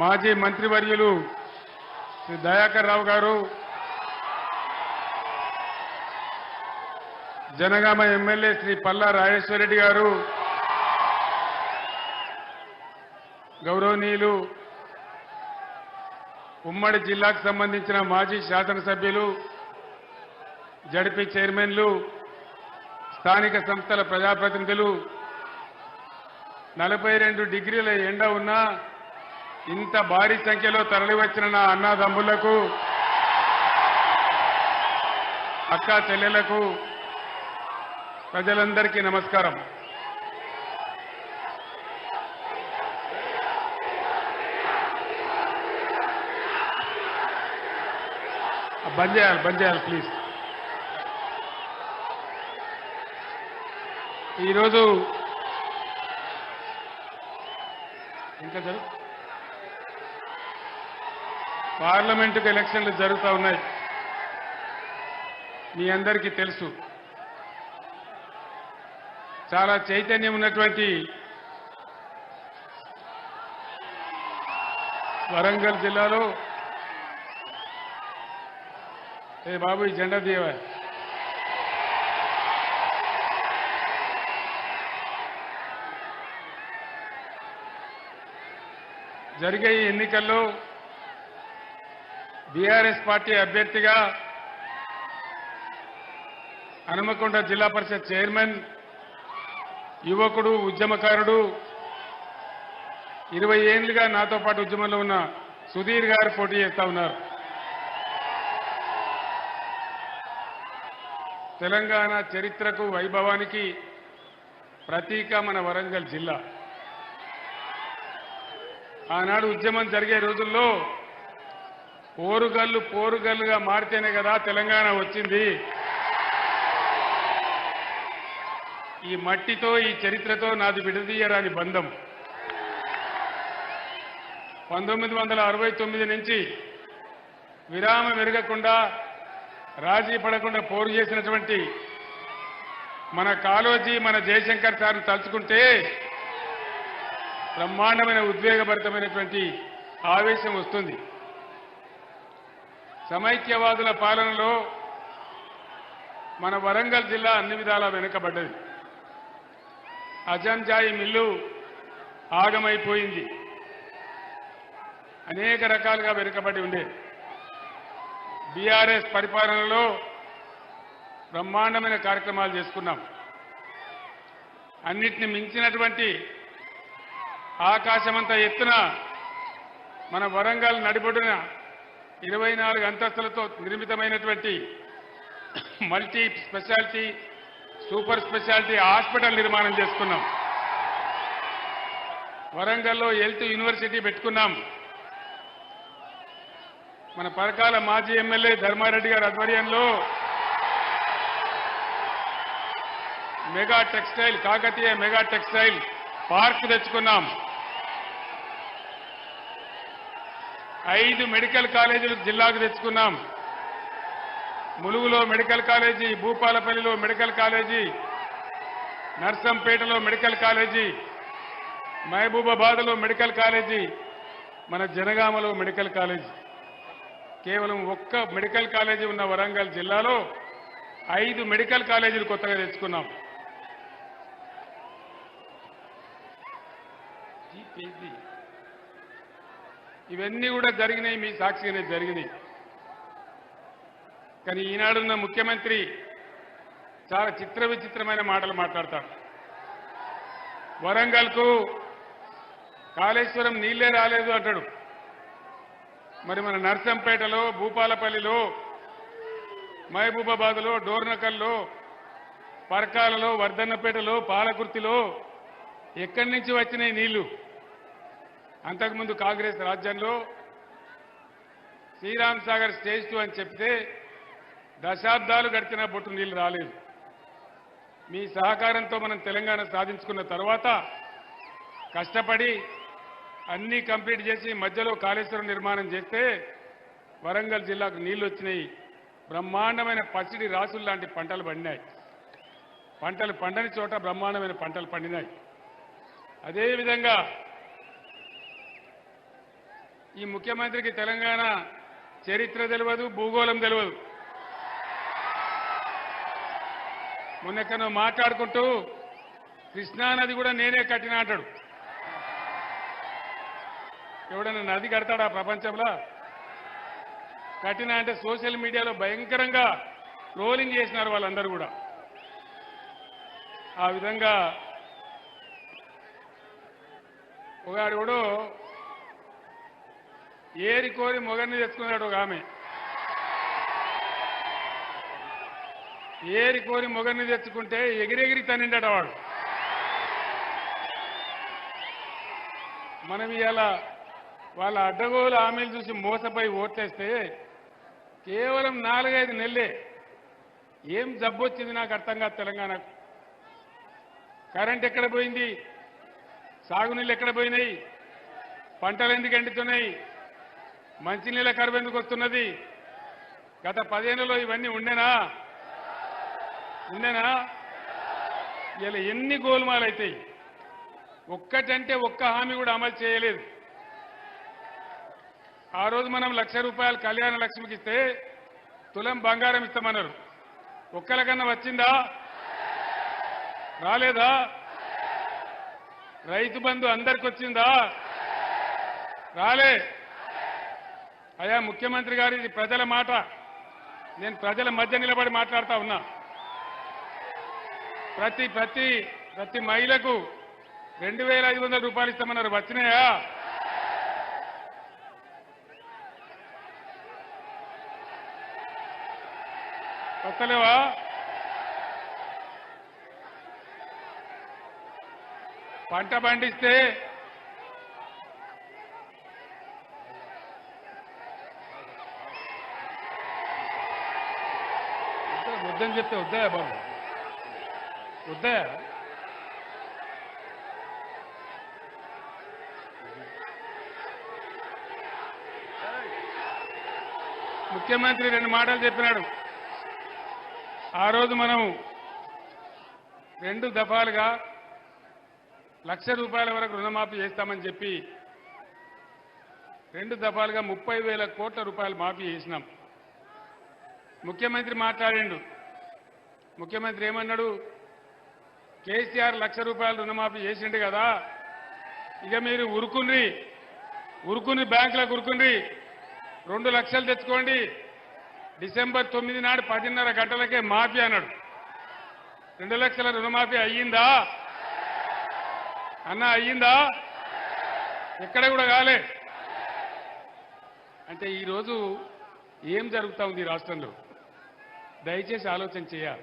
మాజీ మంత్రివర్యులు శ్రీ దయాకర్ రావు గారు జనగామ ఎమ్మెల్యే శ్రీ పల్లా రాజేశ్వరరెడ్డి గారు గౌరవనీయులు ఉమ్మడి జిల్లాకు సంబంధించిన మాజీ శాసనసభ్యులు జడిపి చైర్మన్లు స్థానిక సంస్థల ప్రజాప్రతినిధులు నలభై రెండు డిగ్రీల ఎండ ఉన్నా ఇంత భారీ సంఖ్యలో తరలివచ్చిన నా అన్నదమ్ములకు అక్క చెల్లెలకు ప్రజలందరికీ నమస్కారం. బంద్ చేయాలి బంద్ చేయాలి ప్లీజ్ ఈరోజు ఇంకా సార్ పార్లమెంటుకు ఎలక్షన్లు జరుగుతూ ఉన్నాయి. మీ అందరికీ తెలుసు. చాలా చైతన్యం ఉన్నటువంటి వరంగల్ జిల్లాలో ఏ బాబు ఈ జెండా దేవ జరిగే ఈ ఎన్నికల్లో బీఆర్ఎస్ పార్టీ అభ్యర్థిగా హనుమకొండ జిల్లా పరిషత్ చైర్మన్ యువకుడు ఉద్యమకారుడు ఇరవై ఏళ్ళుగా నాతో పాటు ఉద్యమంలో ఉన్న సుధీర్ గారు పోటీ చేస్తా ఉన్నారు. తెలంగాణ చరిత్రకు వైభవానికి ప్రతీక మన వరంగల్ జిల్లా. ఆనాడు ఉద్యమం జరిగే రోజుల్లో పోరుగల్లు పోరుగల్లుగా మారితేనే కదా తెలంగాణ వచ్చింది. ఈ మట్టితో ఈ చరిత్రతో నాది విడదీయరాని బంధం. పంతొమ్మిది వందల అరవై తొమ్మిది నుంచి విరామం ఎరగకుండా రాజీ పడకుండా పోరు చేసినటువంటి మన కాలోజీ మన జయశంకర్ సార్ను తలుచుకుంటే బ్రహ్మాండమైన ఉద్వేగభరితమైనటువంటి ఆవేశం వస్తుంది. సమైక్యవాదుల పాలనలో మన వరంగల్ జిల్లా అన్ని విధాలా వెనుకబడ్డది. అజంజాయి మిల్లు ఆగమైపోయింది. అనేక రకాలుగా వెనుకబడి ఉండే. బీఆర్ఎస్ పరిపాలనలో బ్రహ్మాండమైన కార్యక్రమాలు చేసుకున్నాం. అన్నిటిని మించినటువంటి ఆకాశమంత ఎత్తున మన వరంగల్ నడిబొడిన ఇరవై నాలుగు అంతస్తులతో నిర్మితమైనటువంటి multi speciality super speciality hospital నిర్మాణం చేసుకున్నాం. వరంగల్లో హెల్త్ యూనివర్సిటీ పెట్టుకున్నాం. మన పరకాల మాజీ ఎమ్మెల్యే ధర్మారెడ్డి గారి ఆధ్వర్యంలో mega textile Kakatiya mega textile park తెచ్చుకున్నాం. ఐదు మెడికల్ కాలేజీలు జిల్లాకు తెచ్చుకున్నాం. ములుగులో మెడికల్ కాలేజీ భూపాలపల్లిలో మెడికల్ కాలేజీ నర్సంపేటలో మెడికల్ కాలేజీ మహబూబాబాద్లో మెడికల్ కాలేజీ మన జనగామలో మెడికల్ కాలేజీ. కేవలం ఒక్క మెడికల్ కాలేజీ ఉన్న వరంగల్ జిల్లాలో ఐదు మెడికల్ కాలేజీలు కొత్తగా తెచ్చుకున్నాం. ఈ పేజీ. ఇవన్నీ కూడా జరిగినాయి మీ సాక్షిగానే జరిగినాయి. కానీ ఈనాడున్న ముఖ్యమంత్రి చాలా చిత్ర విచిత్రమైన మాటలు మాట్లాడతాడు. వరంగల్కు కాళేశ్వరం నీళ్ళే రాలేదు అంటాడు. మరి మన నర్సంపేటలో భూపాలపల్లిలో మహబూబాబాద్లో డోర్నకల్లో పరకాలలో వర్ధన్నపేటలో పాలకుర్తిలో ఎక్కడి నుంచి వచ్చినాయి నీళ్ళు? అంతకుముందు కాంగ్రెస్ రాజ్యంలో శ్రీరామ్ సాగర్ స్టేజ్ టూ అని చెప్తే దశాబ్దాలు గడిచిన బొట్టు నీళ్ళు రాలేదు. మీ సహకారంతో మనం తెలంగాణ సాధించుకున్న తర్వాత కష్టపడి అన్నీ కంప్లీట్ చేసి మధ్యలో కాళేశ్వరం నిర్మాణం చేస్తే వరంగల్ జిల్లాకు నీళ్ళు వచ్చినాయి. బ్రహ్మాండమైన పచ్చడి రాసులు లాంటి పంటలు పండినాయి. పంటలు పండని చోట బ్రహ్మాండమైన పంటలు పండినాయి. అదేవిధంగా ఈ ముఖ్యమంత్రికి తెలంగాణ చరిత్ర తెలియదు భూగోళం తెలియదు మొన్నెక్కడో మాట్లాడుకుంటూ కృష్ణానది కూడా నేనే కట్టిన అంటాడు. ఎవడన్నా నది కడతాడా ప్రపంచంలో? కట్టిన అంటే సోషల్ మీడియాలో భయంకరంగా ట్రోలింగ్ చేసినారు వాళ్ళందరూ కూడా. ఆ విధంగా ఒకడు కూడా ఏరి కోరి మొగన్ని తెచ్చుకున్నాడు ఒక ఆమె. ఏరి కోరి మొగన్ని తెచ్చుకుంటే ఎగిరెగిరి తనిండట వాడు. మనం ఇలా వాళ్ళ అడ్డగోలు హామీలు చూసి మోసపోయి ఓట్లేస్తే కేవలం నాలుగైదు నెలలే ఏం జబ్బు వచ్చింది నాకు అర్థం కాదు తెలంగాణకు. కరెంట్ ఎక్కడ పోయింది? సాగునీళ్ళు ఎక్కడ పోయినాయి? పంటలు ఎందుకు ఎండుతున్నాయి? మంచినీళ్ళ కరువు ఎందుకు వస్తున్నది? గత పదేళ్ళలో ఇవన్నీ ఉండేనా? ఉండేనా? ఇలా ఎన్ని గోల్మాలు అవుతాయి ఒక్కటంటే ఒక్క హామీ కూడా అమలు చేయలేదు. ఆ రోజు మనం లక్ష రూపాయలు కళ్యాణ లక్ష్మికి ఇస్తే తులం బంగారం ఇస్తామన్నారు. ఒక్కలకన్నా వచ్చిందా? రాలేదా? రైతు బంధు అందరికి వచ్చిందా రాలే. అయా ముఖ్యమంత్రి గారు ఇది ప్రజల మాట. నేను ప్రజల మధ్య నిలబడి మాట్లాడుతా ఉన్నా. ప్రతి ప్రతి ప్రతి మహిళకు రెండు వేల ఐదు వందల రూపాయలు ఇస్తామన్నారు. వచ్చినాయా? వస్తలేవా? పంట పండిస్తే వద్దని చెప్తే వద్దాయా బాబు? వద్దాయా ముఖ్యమంత్రి రెండు మాటలు చెప్పినాడు. ఆ రోజు మనం రెండు దఫాలుగా లక్ష రూపాయల వరకు రుణమాఫీ చేస్తామని చెప్పి రెండు దఫాలుగా ముప్పై వేల కోట్ల రూపాయలు మాఫీ చేసినాం. ముఖ్యమంత్రి మాట్లాడిండు. ముఖ్యమంత్రి ఏమన్నాడు? కేసీఆర్ లక్ష రూపాయలు రుణమాఫీ చేసిండు కదా. ఇక మీరు ఉరుకుండ్రి ఉరుకుని బ్యాంకులకు ఉరుకుండ్రి రెండు లక్షలు తెచ్చుకోండి. డిసెంబర్ తొమ్మిది నాడు పదిన్నర గంటలకే మాఫీ అన్నాడు. రెండు లక్షల రుణమాఫీ అయ్యిందా? అన్న అయ్యిందా? ఎక్కడ కూడా కాలే. అంటే ఈరోజు ఏం జరుగుతా ఉంది ఈ రాష్ట్రంలో? దయచేసి ఆలోచన చేయాలి.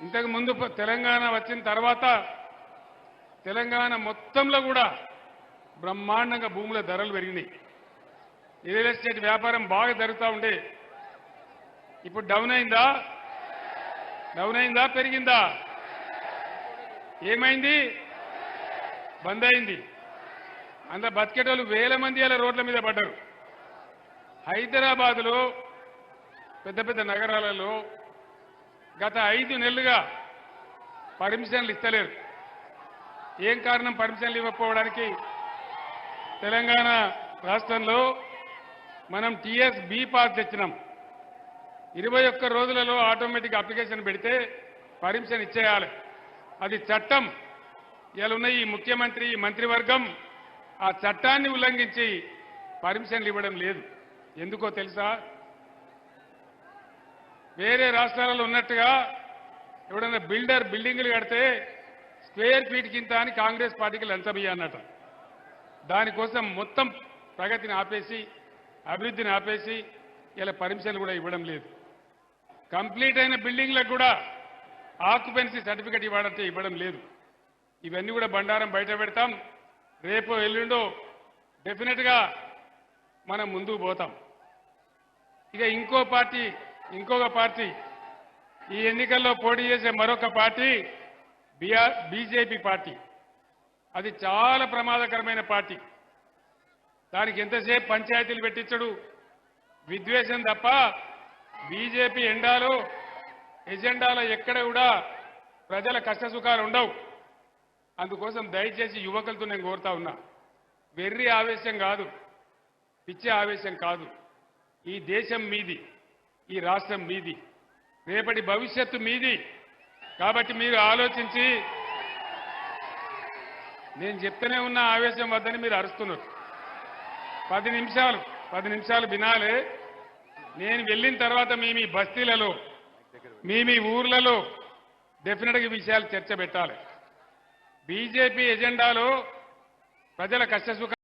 ఇంతకు ముందు తెలంగాణ వచ్చిన తర్వాత తెలంగాణ మొత్తంలో కూడా బ్రహ్మాండంగా భూముల ధరలు పెరిగినాయి. రియల్ ఎస్టేట్ వ్యాపారం బాగా జరుగుతూ ఉండే. ఇప్పుడు డౌన్ అయిందా? డౌన్ అయిందా? పెరిగిందా? ఏమైంది? బంద్ అయింది. అంత బతికేటోళ్ళు వేల మంది అలా రోడ్ల మీద పడ్డారు. హైదరాబాదులో పెద్ద పెద్ద నగరాలలో గత ఐదు నెలలుగా పర్మిషన్లు ఇస్తలేరు. ఏం కారణం పర్మిషన్లు ఇవ్వకపోవడానికి? తెలంగాణ రాష్ట్రంలో మనం టీఎస్ బి పాస్ తెచ్చినాం. ఇరవై ఒక్క రోజులలో ఆటోమేటిక్ అప్లికేషన్ పెడితే పర్మిషన్ ఇచ్చేయాలి. అది చట్టం. ఇలా ఉన్న ఈ ముఖ్యమంత్రి ఈ మంత్రివర్గం ఆ చట్టాన్ని ఉల్లంఘించి పర్మిషన్లు ఇవ్వడం లేదు. ఎందుకో తెలుసా? వేరే రాష్ట్రాలలో ఉన్నట్టుగా ఎవడన్నా బిల్డర్ బిల్డింగులు కడితే స్క్వేర్ ఫీట్ కింద అని కాంగ్రెస్ పార్టీకి లంచం అన్నట దానికోసం మొత్తం ప్రగతిని ఆపేసి అభివృద్ధిని ఆపేసి ఇలా పర్మిషన్లు కూడా ఇవ్వడం లేదు. కంప్లీట్ అయిన బిల్డింగ్లకు కూడా ఆక్యుపెన్సీ సర్టిఫికెట్ ఇవ్వాలంటే ఇవ్వడం లేదు. ఇవన్నీ కూడా బండారం బయట పెడతాం. రేపు ఎల్లుండో డెఫినెట్గా మనం ముందుకు పోతాం. ఇక ఇంకో పార్టీ ఇంకొక పార్టీ. ఈ ఎన్నికల్లో పోటీ చేసే మరొక పార్టీ బీఆర్ బీజేపీ పార్టీ. అది చాలా ప్రమాదకరమైన పార్టీ. దానికి ఎంతసేపు పంచాయతీలు పెట్టించడు? విద్వేషం తప్ప బీజేపీ ఎండాలో ఎజెండాలో ఎక్కడ కూడా ప్రజల కష్ట సుఖాలు ఉండవు. అందుకోసం దయచేసి యువకులతో నేను కోరుతా ఉన్నా. వెర్రి ఆవేశం కాదు. పిచ్చే ఆవేశం కాదు. ఈ దేశం మీది. ఈ రాష్ట్రం మీది. రేపటి భవిష్యత్తు మీది. కాబట్టి మీరు ఆలోచించి నేను చెప్తూనే ఉన్న ఆవేశం వద్దని మీరు అరుస్తున్నారు. పది నిమిషాలు పది నిమిషాలు వినాలే. నేను వెళ్ళిన తర్వాత మీ మీ బస్తీలలో మీ మీ ఊర్లలో డెఫినెట్గా విషయాలు చర్చ పెట్టాలి. బీజేపీ ఎజెండాలో ప్రజల కష్టసుఖ